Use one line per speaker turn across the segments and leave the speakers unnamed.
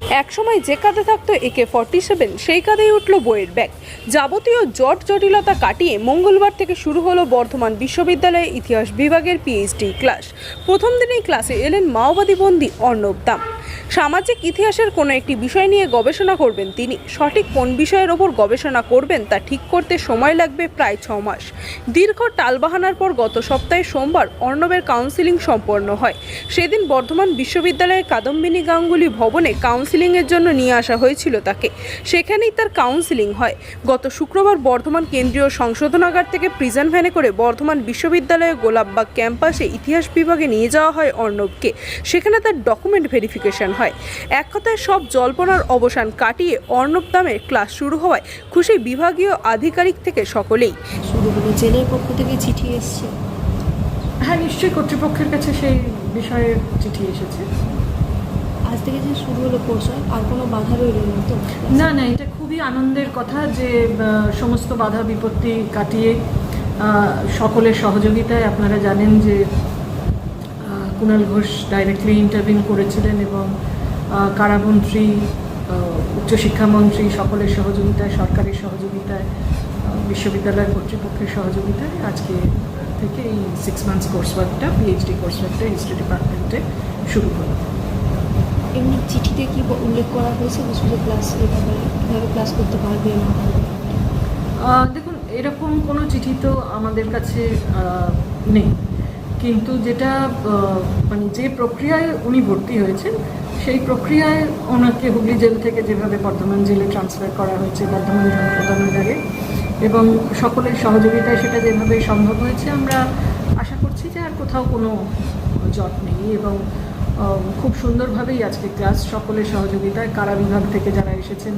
একসময় যে কাঁধে থাকতো একে ফর্টি সেভেন সেই কাঁধেই উঠল বইয়ের ব্যাগ। যাবতীয় জট জটিলতা কাটিয়ে মঙ্গলবার থেকে শুরু হলো বর্ধমান বিশ্ববিদ্যালয়ে ইতিহাস বিভাগের পিএইচডি ক্লাস প্রথম দিনেই ক্লাসে এলেন মাওবাদী বন্দী অর্ণব দাম। সামাজিক ইতিহাসের কোনো একটি বিষয় নিয়ে গবেষণা করবেন তিনি। সঠিক কোন বিষয়ের ওপর গবেষণা করবেন তা ঠিক করতে সময় লাগবে প্রায় ছ মাস। দীর্ঘ টালবাহানার পর গত সপ্তাহে সোমবার অর্ণবের কাউন্সিলিং সম্পন্ন হয়। সেদিন বর্ধমান বিশ্ববিদ্যালয়ের কাদম্বিনী গাঙ্গুলি ভবনে কাউন্সিলিংয়ের জন্য নিয়ে আসা হয়েছিল তাকে। সেখানেই তার কাউন্সিলিং হয়। গত শুক্রবার বর্ধমান কেন্দ্রীয় সংশোধনাগার থেকে প্রিজন ভ্যানে করে বর্ধমান বিশ্ববিদ্যালয়ের গোলাপবাগ ক্যাম্পাসে ইতিহাস বিভাগে নিয়ে যাওয়া হয় অর্ণবকে। সেখানে তার ডকুমেন্ট ভেরিফিকেশন হয়। এক কথায় সব জল্পনার অবসান কাটিয়ে অর্ণব দামের ক্লাস শুরু হওয়ায় খুশি বিভাগীয় আধিকারিক থেকে সকলেই।
শুরু হলো জেলের পক্ষ থেকে চিঠি এসছে।
হ্যাঁ নিশ্চয়ই কর্তৃপক্ষের কাছে সেই বিষয়ে চিঠি এসেছে।
আজ থেকে যে শুরু হলো কোর্স আর কোনো বাধা রইল না তো?
না না এটা খুবই আনন্দের কথা যে সমস্ত বাধা বিপত্তি কাটিয়ে সকলের সহযোগিতায় আপনারা জানেন যে কুণাল ঘোষ ডাইরেক্টলি ইন্টারভিউ করেছিলেন এবং কারামন্ত্রী উচ্চশিক্ষামন্ত্রী সকলের সহযোগিতায় সরকারের সহযোগিতায় বিশ্ববিদ্যালয় কর্তৃপক্ষের সহযোগিতায় আজকে থেকে এই সিক্স মান্থস কোর্স ওয়ার্কটা পিএইচডি কোর্স ওয়ার্কটা হিস্ট্রি ডিপার্টমেন্টে শুরু হলো।
এমনি চিঠিতে কি উল্লেখ করা হয়েছে যে ক্লাস কীভাবে ক্লাস করতে পারবে না
দেখুন এরকম কোনো চিঠি তো আমাদের কাছে নেই। কিন্তু যেটা মানে যে প্রক্রিয়ায় উনি ভর্তি হয়েছেন, সেই প্রক্রিয়ায় ওনাকে হুগলি জেল থেকে যেভাবে বর্ধমান জেলে ট্রান্সফার করা হয়েছে, বর্ধমান জনপ্রধানাগারে এবং সকলের সহযোগিতায় সেটা যেভাবে সম্ভব হয়েছে, আমরা আশা করছি যে আর কোথাও কোনো জট নেই, এবং খুব সুন্দরভাবেই আজকে ক্লাস সকলের সহযোগিতায়, কারা বিভাগ থেকে যারা এসেছেন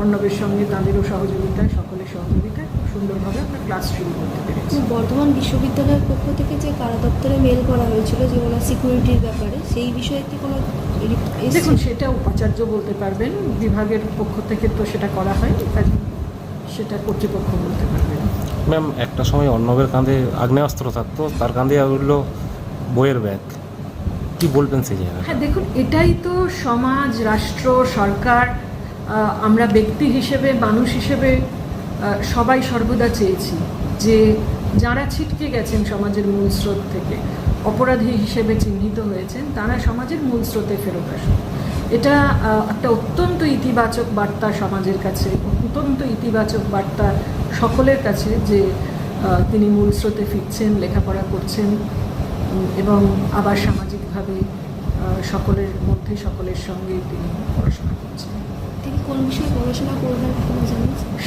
অর্ণবের সঙ্গে তাদেরও সহযোগিতায় সকলের সহযোগিতায় খুব সুন্দরভাবে আমরা ক্লাস শুরু করতে পেরেছি।
বর্ধমান বিশ্ববিদ্যালয়ের পক্ষ থেকে যে কারা দপ্তরে মেল করা হয়েছিল যে ওনার সিকিউরিটির ব্যাপারে সেই বিষয়ে কি কোনো
দেখুন সেটা উপাচার্য বলতে পারবেন বিভাগের পক্ষ থেকে তো সেটা করা হয়নি কাজে সেটা কর্তৃপক্ষ বলতে পারবেন
ম্যাম একটা সময় অর্ণবের কাঁধে আগ্নেয়াস্ত্র থাকতো তার কাঁধে উঠল বইয়ের ব্যাগ। কি বলবেন সেই জায়গায়
হ্যাঁ দেখুন এটাই তো সমাজ রাষ্ট্র সরকার আমরা ব্যক্তি হিসেবে মানুষ হিসেবে সবাই সর্বদা চেয়েছি যে যারা ছিটকে গেছেন সমাজের মূল স্রোত থেকে, অপরাধী হিসেবে চিহ্নিত হয়েছেন, তারা সমাজের মূল স্রোতে ফেরত আসুন। এটা একটা অত্যন্ত ইতিবাচক বার্তা সমাজের কাছে, অত্যন্ত ইতিবাচক বার্তা সকলের কাছে যে তিনি মূল স্রোতে ফিরছেন, লেখাপড়া করছেন এবং আবার সামাজিকভাবে সকলের মধ্যে, সকলের সঙ্গে তিনি পড়াশোনা করছেন।
কোন বিষয়ে পড়াশোনা করবেন এখনও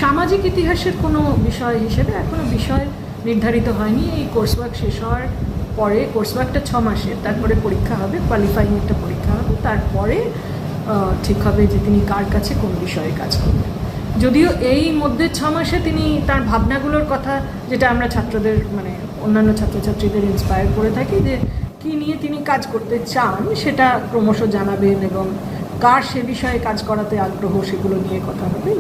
সামাজিক ইতিহাসের কোনো বিষয় হিসেবে এখনও বিষয় নির্ধারিত হয়নি। এই কোর্স ওয়ার্ক শেষ হওয়ার পরে কোর্স ওয়ার্কটা ছ মাসের, তারপরে পরীক্ষা হবে কোয়ালিফাইং একটা পরীক্ষা হবে তারপরে ঠিক হবে যে তিনি কার কাছে কোন বিষয়ে কাজ করবেন। যদিও এই মধ্যে ছ মাসে তিনি তার ভাবনাগুলোর কথা যেটা আমরা ছাত্রদের মানে অন্যান্য ছাত্রছাত্রীদের ইন্সপায়ার করে থাকি যে কী নিয়ে তিনি কাজ করতে চান, সেটা ক্রমশ জানাবেন এবং কার সে বিষয়ে কাজ করাতে আগ্রহ সেগুলো নিয়ে কথা হবে?